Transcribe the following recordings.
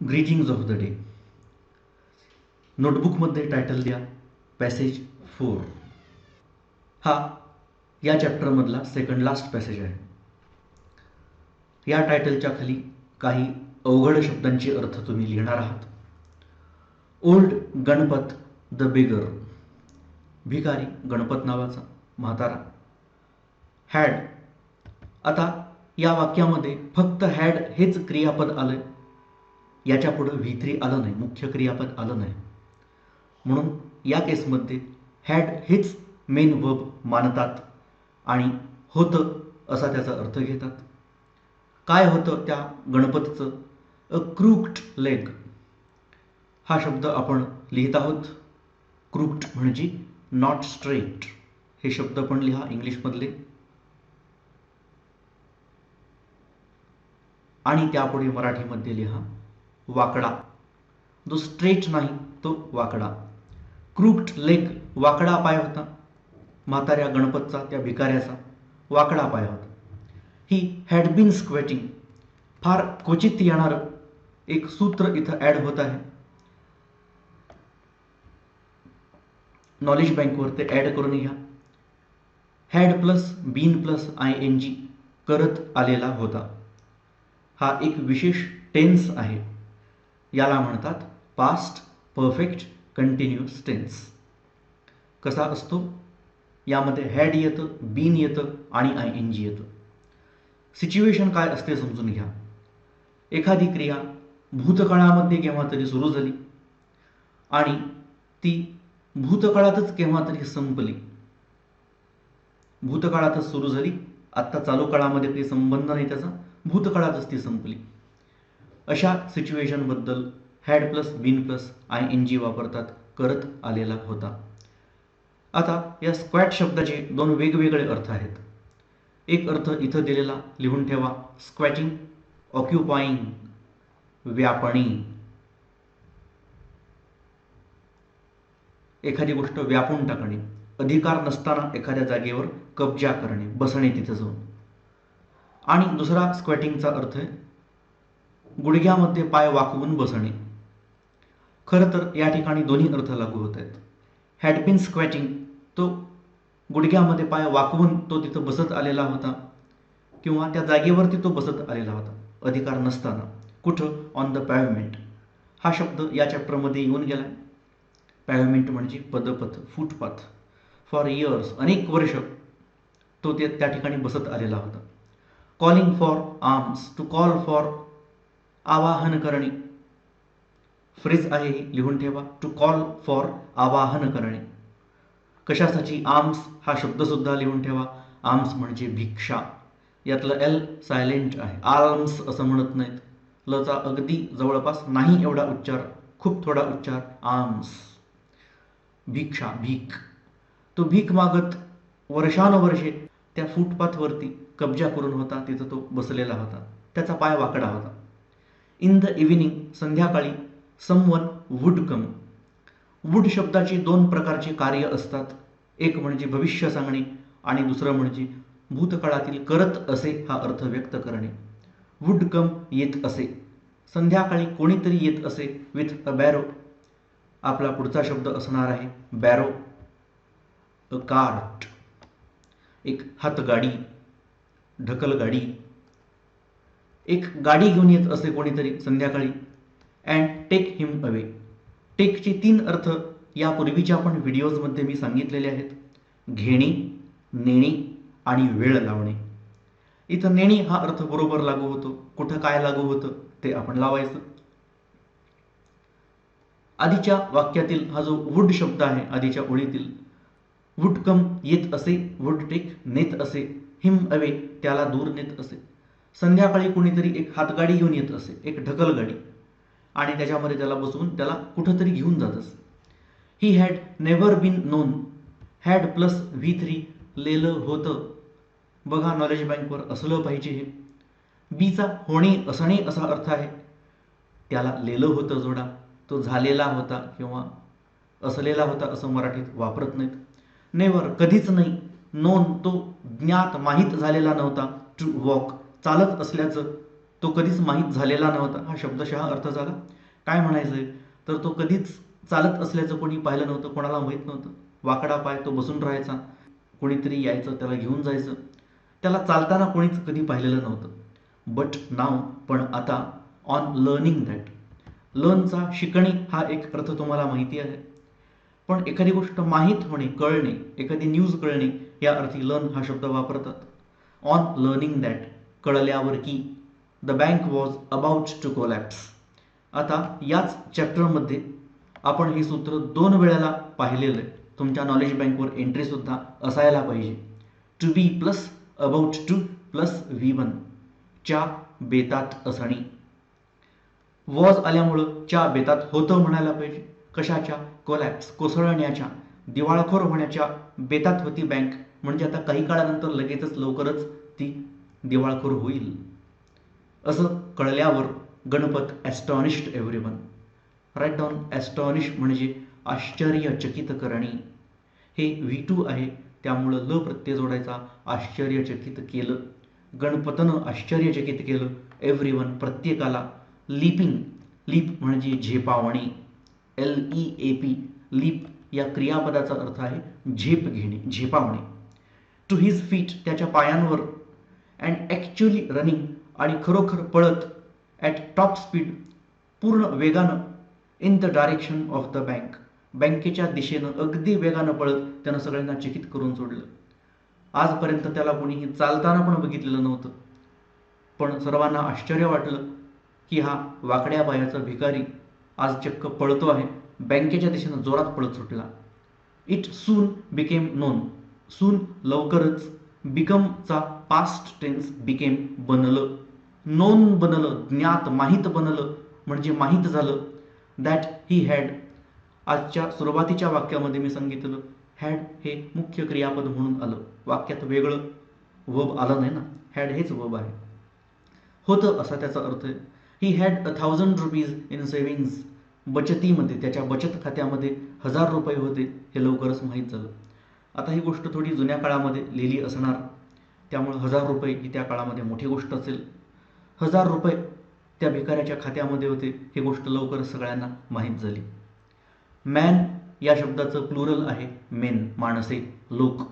Greetings of the day नोटबुकमध्ये title द्या. Passage four हा या चॅप्टरमधला सेकंड लास्ट पॅसेज आहे. या टायटलच्या खाली काही अवघड शब्दांचे अर्थ तुम्ही लिहिणार आहात. ओल्ड गणपत द बिगर भिकारी गणपत नावाचा म्हातारा. हॅड आता या वाक्यामध्ये फक्त हॅड हेच क्रियापद आलं याच्या पुढं व्ही थ्री आलं नाही मुख्य क्रियापद आलं नाही. म्हणून या केसमध्ये हॅड हेच मेन वर्ब मानतात आणि होतं असा त्याचा अर्थ घेतात. काय होतं त्या गणपतीचं? अ क्रूक्ड लेग हा शब्द आपण लिहित आहोत. क्रूक्ड म्हणजे नॉट स्ट्रेट हे शब्द पण लिहा इंग्लिशमधले. आणि त्यापुढे मराठीमध्ये लिहा. वाकडा. जो स्ट्रेट नाही तो वाकडा. क्रूक्ड लेग वाकडा पाय होता. म्हाताऱ्या गणपतचा त्या भिकाऱ्याचा वाकडा पाय होता. ही हॅड बीन स्क्वेटिंग फार क्वचित येणारं एक सूत्र इथं ऍड होत आहे. नॉलेज बँकवर ते ऍड करून घ्या. Had plus been plus I N G करत आलेला होता. हा एक विशेष टेन्स आहे. याला म्हणतात पास्ट परफेक्ट कंटिन्युअस टेन्स कसा असतो? यामध्ये हॅड येतं बीन येतं आणि आय एन जी येतं. सिच्युएशन काय असते समजून घ्या. एखादी क्रिया भूतकाळामध्ये केव्हा तरी सुरू झाली आणि ती भूतकाळातच केव्हा तरी संपली. भूतकाळातच सुरू झाली आत्ता चालू काळामध्ये काही संबंध नाही त्याचा भूतकाळातच ती संपली. अशा सिच्युएशनबद्दल had plus been plus I N G वापरतात करत आलेला होता. आता या स्क्वॅट शब्दाचे दोन वेगवेगळे अर्थ आहेत. एक अर्थ इथं दिलेला लिहून ठेवा स्क्वॅटिंग ऑक्युपाईंग व्यापणी. एखादी गोष्ट व्यापून टाकणे अधिकार नसताना एखाद्या जागेवर कब्जा करणे बसणे तिथं जाऊन. आणि दुसरा स्क्वॅटिंगचा अर्थ आहे गुडघ्यामध्ये पाय वाकवून बसणे. खरं तर या ठिकाणी दोन्ही अर्थ लागू होत आहेत. हॅड स्क्वॅचिंग तो गुडघ्यामध्ये पाय वाकवून तो तिथं बसत आलेला होता किंवा त्या जागेवरती तो बसत आलेला होता. अधिकार नसताना. कुठं? ऑन द पॅव्हमेंट हा शब्द या चॅप्टरमध्ये येऊन गेला पॅव्हमेंट म्हणजे पदपथ फुटपाथ. फॉर इयर्स अनेक वर्ष तो ते त्या ठिकाणी बसत आलेला होता. Calling for arms to call for आवाहन करणे. फ्रेज आहे ही लिहून ठेवा. टू कॉल फॉर आवाहन करणे. कशासाठी? आर्म्स हा शब्दसुद्धा लिहून ठेवा. आर्म्स म्हणजे भिक्षा. यातलं एल सायलेंट आहे. आर्म्स असं म्हणत नाहीत. लचा अगदी जवळपास नाही एवढा उच्चार. खूप थोडा उच्चार. आर्म्स भिक्षा भीक. तो भीक मागत वर्षानुवर्षे त्या फुटपाथवरती कब्जा करून होता. तिथं तो बसलेला होता. त्याचा पाय वाकडा होता. इन द इव्हिनिंग संध्याकाळी समवन वुड कम वुड शब्दाचे दोन प्रकारचे कार्य असतात. एक म्हणजे भविष्य सांगणे आणि दुसरं म्हणजे भूतकाळातील करत असे हा अर्थ व्यक्त करणे. वुड कम येत असे. संध्याकाळी कोणीतरी येत असे विथ अ बॅरो आपला पुढचा शब्द असणार आहे बॅरो अ कार्ट एक हातगाडी ढकलगाडी. एक गाडी घेऊन येत असे कोणीतरी संध्याकाळी. अँड टेक हिम अवे टेकचे तीन अर्थ यापूर्वीच्या पण व्हिडिओजमध्ये मी सांगितलेले आहेत. घेणे नेणे आणि वेळ लावणे. इथं नेणे हा अर्थ बरोबर लागू होतो. कुठं काय लागू होतं ते आपण लावायचं. आधीच्या वाक्यातील हा जो वुड शब्द आहे आधीच्या ओळीतील वुड कम येत असे वुड टेक नेत असे हिम अवे त्याला दूर नेत असे. संध्याकाळी कोणीतरी एक हातगाडी घेऊन येत असे एक ढकलगाडी आणि त्याच्यामध्ये त्याला बसवून त्याला कुठंतरी घेऊन जात असे. He had never been known had plus V three लेलं होतं. बघा नॉलेज बँकवर असलं पाहिजे हे. बीचा होणे असणे असा अर्थ आहे. त्याला लेलं होतं जोडा. तो झालेला होता किंवा असलेला होता असं मराठीत वापरत नाहीत. नेवर कधीच नाही. नोन तो ज्ञात माहीत झालेला नव्हता. टू वॉक चालत असल्याचं तो कधीच माहीत झालेला नव्हता. हा शब्दशः अर्थ झाला? काय म्हणायचंय? तर तो कधीच चालत असल्याचं कोणी पाहिलं नव्हतं कोणाला माहीत नव्हतं. वाकडा पाय तो बसून राहायचा. कोणीतरी यायचं त्याला घेऊन जायचं. त्याला चालताना कोणीच कधी पाहिलेलं नव्हतं. बट नाव पण आता ऑन लर्निंग दॅट लर्नचा शिकणे हा एक अर्थ तुम्हाला माहिती आहे. पण एखादी गोष्ट माहीत होणे कळणे एखादी न्यूज कळणे या अर्थी लर्न हा शब्द वापरतात. ऑन लर्निंग दॅट कळल्यावर की the bank was about to collapse आता याच चॅप्टरमध्ये आपण हे सूत्र दोन वेळेला पाहिलेलं आहे. तुमच्या नॉलेज बँकवर एंट्रीसुद्धा असायला पाहिजे. To be plus about to plus V one च्या बेतात असणी. वॉज आल्यामुळं च्या बेतात होतं म्हणायला पाहिजे. कशाच्या? कोलॅप्स कोसळण्याच्या. दिवाळखोर होण्याच्या बेतात होती बँक म्हणजे आता काही काळानंतर लगेचच लवकरच ती दिवाळखोर होईल. असं कळल्यावर Ganpat astonished everyone write down astonish म्हणजे आश्चर्यचकित करणे हे व्ही टू आहे त्यामुळं ल प्रत्यय जोडायचा आश्चर्यचकित केलं. गणपतनं आश्चर्यचकित केलं. एव्हरीवन प्रत्येकाला लिपिंग लीप म्हणजे झेपावणे. L E A P leap या क्रियापदाचा अर्थ आहे झेप घेणे झेपावणे. टू हिज फीट त्याच्या पायांवर अँड ॲक्च्युअली रनिंग आणि खरोखर पळत ॲट टॉप स्पीड पूर्ण वेगानं in the direction of the bank बँकेच्या दिशेनं अगदी वेगानं पळत त्यानं सगळ्यांना चकित करून सोडलं. आजपर्यंत त्याला कोणीही चालताना पण बघितलेलं नव्हतं. पण सर्वांना आश्चर्य वाटलं की हा वाकड्या पायाचा भिकारी आज चक्क पळतो आहे. बँकेच्या दिशेनं जोरात पळत सुटला. It soon became known soon लवकरच बिकमचा पास्ट टेन्स बिकेम बनलं. नोन बनलं ज्ञात माहीत बनलं म्हणजे माहीत झालं. दॅट ही हॅड आजच्या सुरुवातीच्या वाक्यामध्ये मी सांगितलं हॅड हे मुख्य क्रियापद म्हणून आलं. वाक्यात वेगळं वब आलं नाही ना. हॅड हेच वब आहे. होतं असा त्याचा अर्थ आहे. He had a thousand rupees in savings बचतीमध्ये त्याच्या बचत खात्यामध्ये हजार रुपये होते हे लवकरच माहीत झालं. आता ही गोष्ट थोडी जुन्या काळामध्ये लिहिली असणार. त्यामुळे हजार रुपये ही त्या काळामध्ये मोठी गोष्ट असेल. हजार रुपये त्या भिकाऱ्याच्या खात्यामध्ये होते. ही गोष्ट लवकर सगळ्यांना माहीत झाली. मॅन या शब्दाचं प्लुरल आहे. मेन माणसे लोक.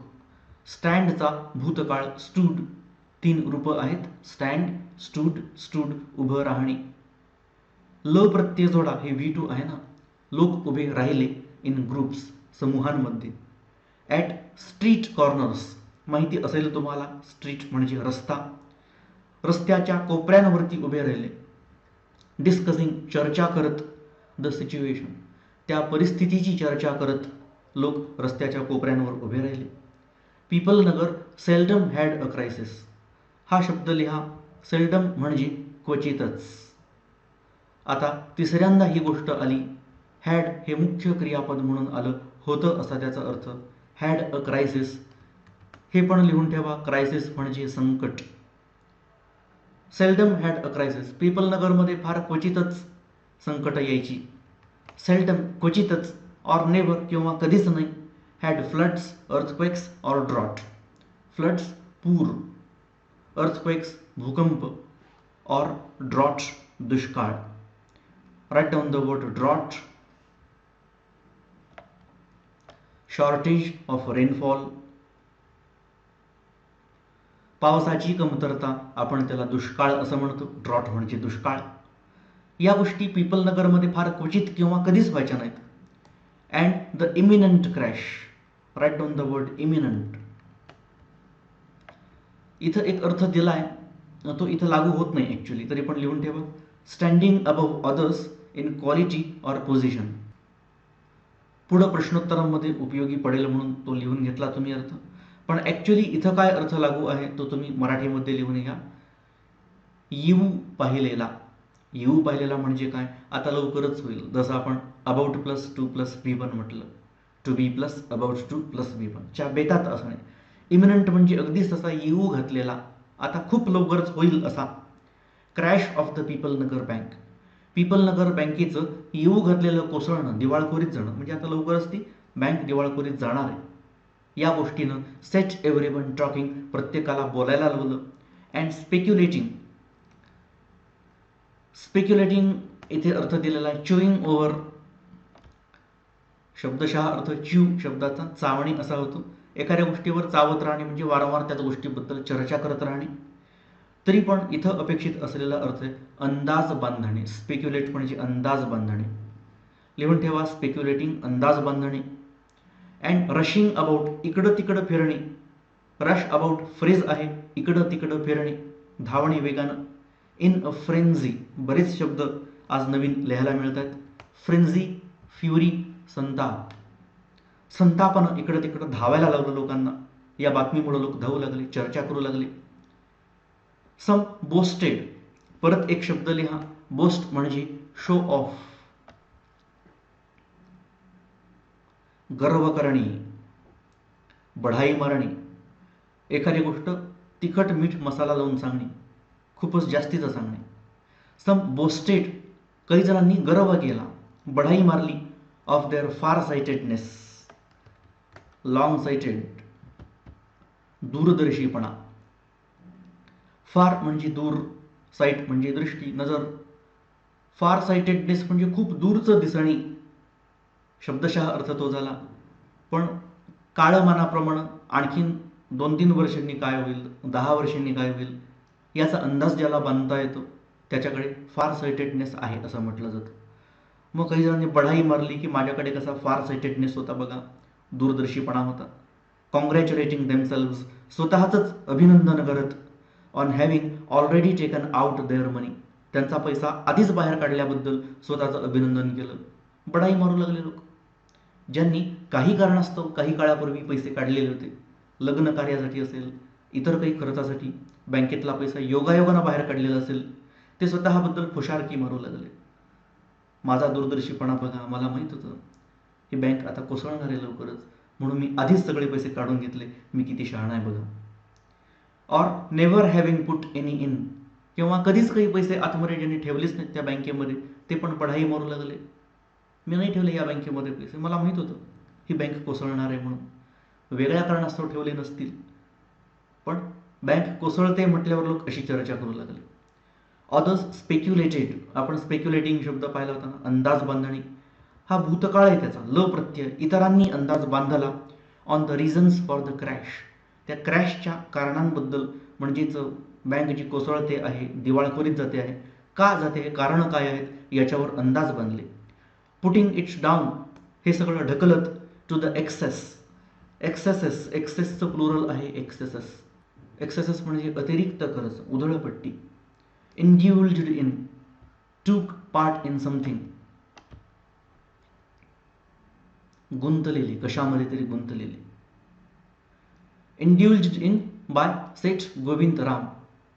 स्टँडचा भूतकाळ स्टूड. तीन रूपं आहेत. स्टँड स्टूड स्टूड उभं राहणे. ल प्रत्यय जोडा हे व्ही टू आहे ना? लोक उभे राहिले इन ग्रुप्स समूहांमध्ये. ॲट स्ट्रीट कॉर्नर्स माहिती असेल तुम्हाला स्ट्रीट म्हणजे रस्ता. रस्त्याच्या कोपऱ्यांवरती उभे राहिले. डिस्कसिंग चर्चा करत द सिच्युएशन त्या परिस्थितीची चर्चा करत लोक रस्त्याच्या कोपऱ्यांवर उभे राहिले. People Nagar seldom had a crisis हा शब्द लिहा सेल्डम म्हणजे क्वचितच. आता तिसऱ्यांदा ही गोष्ट आली. हॅड हे मुख्य क्रियापद म्हणून आलं होतं असा त्याचा अर्थ. हॅड अ क्रायसिस हे पण लिहून ठेवा क्रायसिस म्हणजे संकट. Seldom had a crisis people नगरमध्ये फार क्वचितच संकट यायची. सेल्डम क्वचितच ऑर नेवर किंवा कधीच नाही. Had floods earthquakes or drought floods पूर. अर्थक्वेक्स भूकंप. ऑर ड्रॉट दुष्काळ. Write down the word drought shortage of rainfall. पावसाची कमतरता आपण त्याला दुष्काळ असं म्हणतो ड्रॉट म्हणजे दुष्काळ. या गोष्टी पीपल नगरमध्ये फार क्वचित किंवा कधीच व्हायच्या नाहीत. And the imminent crash write down the word imminent इथं एक अर्थ दिलाय तो इथं लागू होत नाही ॲक्च्युली तरी पण लिहून ठेवा. Standing above others in quality or position पुढं प्रश्नोत्तरांमध्ये उपयोगी पडेल म्हणून तो लिहून घेतला तुम्ही अर्थ. पण ॲक्च्युली इथं काय अर्थ लागू आहे तो तुम्ही मराठीमध्ये लिहून घ्या. येऊ पाहिलेला. येऊ पाहिलेला म्हणजे काय? आता लवकरच होईल. जसं आपण about plus to plus V one म्हटलं. To be plus about to plus V one च्या बेतात असणे इमिनंट म्हणजे अगदीच तसा येऊ घातलेला. आता खूप लवकरच होईल असा. Crash of the people Nagar bank people Nagar बँकेचं येऊ घातलेलं कोसळणं दिवाळखोरीत जाणं म्हणजे आता लवकरच ती बँक दिवाळखोरीत जाणार आहे. या गोष्टीनं सेट एव्हरी वन टॉकिंग प्रत्येकाला बोलायला लावलं. अँड स्पेक्युलेटिंग स्पेक्युलेटिंग इथे अर्थ दिलेला आहे. च्युईंग ओव्हर शब्दशः अर्थ च्यू शब्दाचा चावणी असा होतो. एखाद्या गोष्टीवर चावत राहणे म्हणजे वारंवार त्याच गोष्टीबद्दल चर्चा करत राहणे. तरी पण इथं अपेक्षित असलेला अर्थ आहे अंदाज बांधणे स्पेक्युलेट म्हणजे अंदाज बांधणे. लिहून ठेवा स्पेक्युलेटिंग अंदाज बांधणे. अँड रशिंग अबाउट इकडं तिकडं फिरणे. रश अबाउट फ्रेज आहे इकडं तिकडं फिरणे. धावणे वेगानं. इन अ फ्रेन्झी बरेच शब्द आज नवीन लिहायला मिळत आहेत फ्रेन्झी फ्युरी संताप. संतापानं इकडं तिकडं धावायला लागलं लोकांना. या बातमीमुळे लोक धावू लागले चर्चा करू लागले. Some boasted. परत एक शब्द लिहा. बोस्ट म्हणजे शो ऑफ गर्व करणे. बढाई मारणे. एखादी गोष्ट तिखट मीठ मसाला लावून सांगणे. खूपच जास्तीचं सांगणे. Some boasted. काही जणांनी गर्व केला. बढाई मारली. Of there far sightedness long sighted दूरदर्शीपणा. फार म्हणजे दूर साईट म्हणजे दृष्टी नजर. फार साइटेडनेस म्हणजे खूप दूरचं दिसणी. शब्दशः अर्थ तो झाला. पण काळमानाप्रमाणे आणखीन दोन तीन वर्षांनी काय होईल दहा वर्षांनी काय होईल याचा अंदाज ज्याला बांधता येतो त्याच्याकडे फार साइटेडनेस आहे असं म्हटलं जातं. मग काही जणांनी बढाई मारली की माझ्याकडे कसा फार साइटेडनेस होता बघा. दूरदर्शीपणा होता. कॉंग्रॅच्युलेटिंग देमसेल्व्स स्वतःचंच अभिनंदन करत on having already taken out their money त्यांचा पैसा आधीच बाहेर काढल्याबद्दल स्वतःचं अभिनंदन केलं. बडाई मारू लागले लोक. ज्यांनी काही कारणास्तव काही काळापूर्वी पैसे काढलेले होते लग्न कार्यासाठी असेल इतर काही खर्चासाठी बँकेतला पैसा योगायोगानं बाहेर काढलेला असेल ते स्वतःबद्दल खुशारकी मारू लागले. माझा दूरदर्शीपणा बघा मला माहीत होतं ही बँक आता कोसळणार आहे लवकरच. म्हणून मी आधीच सगळे पैसे काढून घेतले. मी किती शहाणा आहे बघा. Or never having put any in किंवा कधीच काही पैसे आतमध्ये ज्यांनी ठेवलेच नाहीत त्या बँकेमध्ये. ते पण पढाई मारू लागले. मी नाही ठेवले या बँकेमध्ये पैसे. मला माहीत होतं ही बँक कोसळणार आहे म्हणून. वेगळ्या कारणास्तव ठेवले नसतील. पण बँक कोसळते म्हटल्यावर लोक अशी चर्चा करू लागले. ऑदर्स स्पेक्युलेटेड आपण स्पेक्युलेटिंग शब्द पाहिला होता ना अंदाज बांधणी. हा भूतकाळ आहे त्याचा ल प्रत्यय. इतरांनी अंदाज बांधला on the reasons for the crash त्या क्रॅशच्या कारणांबद्दल म्हणजेच बँक जी कोसळते आहे दिवाळखोरीत जाते आहे. का जाते हे कारणं काय आहेत याच्यावर अंदाज बांधले. पुटिंग इट्स डाऊन हे सगळं ढकलत टू द एक्सेस एक्सेसेस एक्सेसचं प्लुरल आहे एक्सेसेस एक्सेसेस म्हणजे अतिरिक्त खरंच उधळपट्टी. Indulged in took part in something गुंतलेली कशामध्ये तरी गुंतलेली. Indulged in by Seth Govindram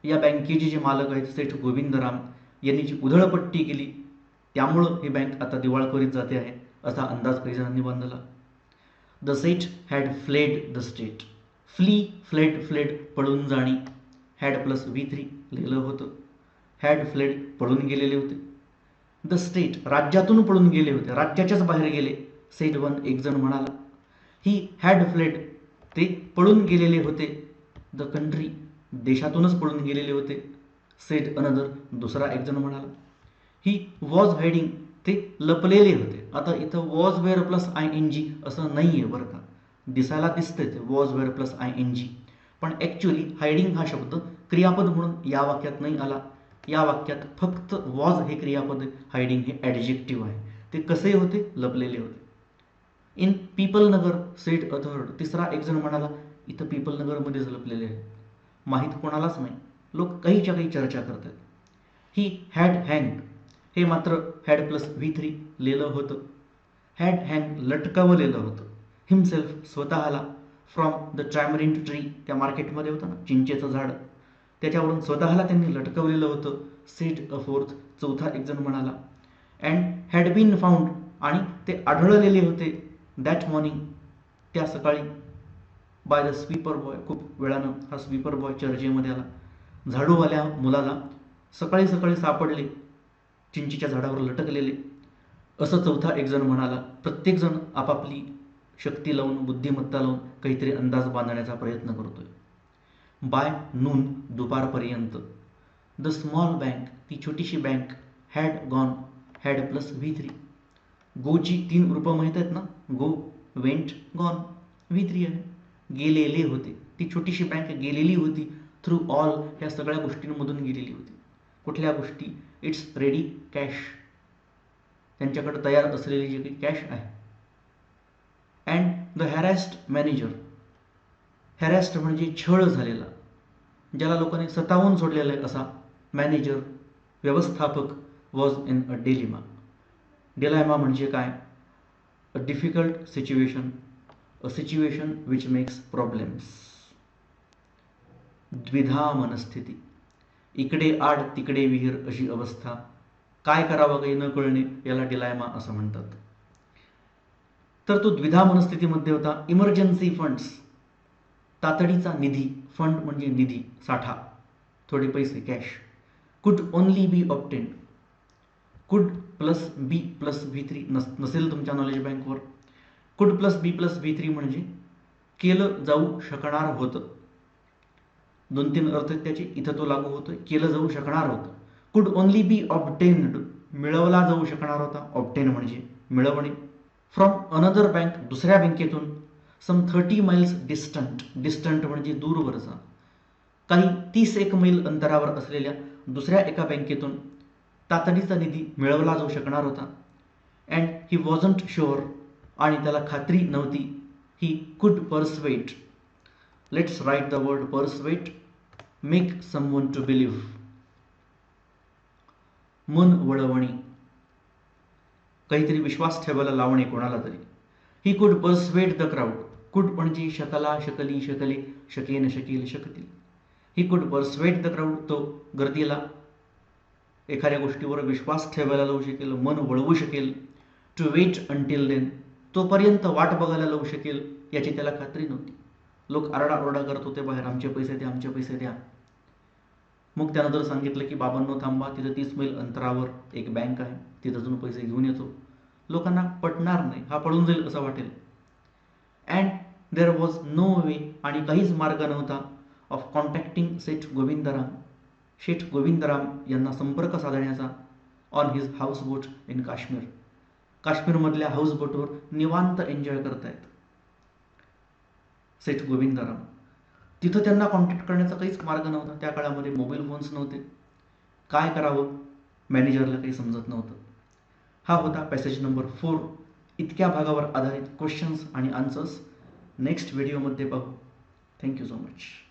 या बँकेचे जे मालक आहेत सेठ गोविंदराम यांनी जी उधळपट्टी केली त्यामुळं ही बँक आता दिवाळखोरीत जाते आहे असा अंदाज काही जणांनी बांधला. The set had fled the state flee fled fled पळून जाणी. हॅड प्लस व्ही थ्री लिहिलं होतं. हॅड फ्लेड पळून गेलेले होते. द स्टेट राज्यातून पळून गेले होते. राज्याच्याच बाहेर गेले. सेट वन एक जण म्हणाला ही हॅड फ्लेड ते पळून गेलेले होते. द कंट्री देशातूनच पळून गेलेले होते. सेट अनदर दुसरा एक जण म्हणाला ही वॉज हायडिंग ते लपलेले होते. आता इथं was were plus I N G असं नाही आहे बरं का. दिसायला दिसते ते was were plus I N G पण ॲक्च्युली हायडिंग हा शब्द क्रियापद म्हणून या वाक्यात नाही आला. या वाक्यात फक्त वॉज हे क्रियापद हायडिंग हे ॲडजेक्टिव्ह आहे. ते कसे होते? लपलेले होते. In people Nagar set a third तिसरा एक जण म्हणाला इथं पीपल नगरमध्ये झलपलेले आहे माहीत कोणालाच नाही. लोक काहीच्या काही चर्चा करतात. ही हॅड हँग हे मात्र हॅड प्लस व्ही थ्री लिहिलं होतं. हॅड हँग लटकावलेलं होतं. हिमसेल्फ स्वतःला फ्रॉम द ट्रॅमरिंट ट्री त्या मार्केटमध्ये होतं ना चिंचेचं झाड. त्याच्यावरून स्वतःला त्यांनी लटकवलेलं होतं. सीट अ फोर्थ चौथा एक जण म्हणाला अँड हॅड बीन फाउंड आणि ते आढळलेले होते. दॅट मॉर्निंग त्या सकाळी बाय द स्वीपर बॉय खूप वेळानं हा स्वीपर बॉय चर्चेमध्ये आला. झाडूवाल्या मुलाला सकाळी सकाळी सापडले चिंचीच्या झाडावर लटकलेले. असं चौथा एक जण म्हणाला प्रत्येकजण आपापली शक्ती लावून बुद्धिमत्ता लावून काहीतरी अंदाज बांधण्याचा प्रयत्न करतोय. बाय नून दुपारपर्यंत द स्मॉल बँक ती छोटीशी bank had gone had plus V three गोची तीन रूपं माहीत आहेत ना? Go went gone. V three आहे. गेलेले होते. ती छोटीशी बँक गेलेली होती. थ्रू ऑल ह्या सगळ्या गोष्टींमधून गेलेली होती. कुठल्या गोष्टी? इट्स रेडी कॅश त्यांच्याकडे तयार असलेली जी काही कॅश आहे. And the harassed manager harassed म्हणजे छळ झालेला. ज्याला लोकांनी सतावून सोडलेला आहे असा मॅनेजर व्यवस्थापक was in a dilemma dilemma म्हणजे काय? A difficult situation a situation which makes problems द्विधा मनस्थिती. इकडे आड तिकडे विहीर अशी अवस्था. काय करावं काही न कळणे याला डिलायमा असं म्हणतात. तर तो द्विधा मनस्थितीमध्ये होता. इमर्जन्सी फंड्स तातडीचा निधी. फंड म्हणजे निधी साठा. थोडे पैसे cash could only be obtained could plus be plus V three नस नसेल तुमच्या knowledge बँकवर could plus be plus V three म्हणजे केलं जाऊ शकणार होतं. दोन तीन अर्थ त्याचे इथं तो लागू होतो केलं जाऊ शकणार होतं. कुड ओनली बी ऑप्टेन्ड मिळवला जाऊ शकणार होता. ऑब्टेन म्हणजे मिळवणे. फ्रॉम अनदर बँक दुसऱ्या बँकेतून some thirty miles distant distant म्हणजे दूरवरचा. काही तीस एक मैल अंतरावर असलेल्या दुसऱ्या एका बँकेतून तातडीचा निधी मिळवला जाऊ शकणार होता. अँड ही वॉजंट शुअर आणि त्याला खात्री नव्हती. He could persuade let's write the word persuade make someone to believe मन वळवणे. काहीतरी विश्वास ठेवायला लावणे कोणाला तरी. ही कुड पर्सवेट द क्राऊड कुड म्हणजे शकला शकली शकले शकेन शकील शकतील. ही कुड पर्सवेट द क्राऊड तो गर्दीला. एखाद्या गोष्टीवर विश्वास ठेवायला लावू शकेल मन वळवू शकेल टू वेट अंटिल देन तोपर्यंत वाट बघायला लावू शकेल याची त्याला खात्री नव्हती. लोक आरडाओरडा करत होते बाहेर आमचे पैसे द्या आमचे पैसे द्या. मग त्यानं जर सांगितलं की बाबांनो थांबा तिथं तीस मैल अंतरावर एक बँक आहे तिथं अजून पैसे घेऊन येतो. लोकांना पटणार नाही हा पळून जाईल असं वाटेल. And there was no way आणि काहीच मार्ग नव्हता ऑफ कॉन्टॅक्टिंग सेठ गोविंदराम शेठ गोविंदराम यांना संपर्क साधण्याचा on his houseboat in Kashmir काश्मीरमधल्या हाऊसबोटवर निवांत एन्जॉय करतायत. सेठ गोविंदराम. तिथं त्यांना कॉन्टॅक्ट करण्याचा काहीच मार्ग नव्हता. त्या काळामध्ये मोबाईल फोन्स नव्हते. काय करावं? मॅनेजरला काही समजत नव्हतं. हा होता पॅसेज नंबर फोर इतक्या भागावर आधारित क्वेश्चन्स आणि आन्सर्स नेक्स्ट व्हिडिओमध्ये पाहू. Thank you so much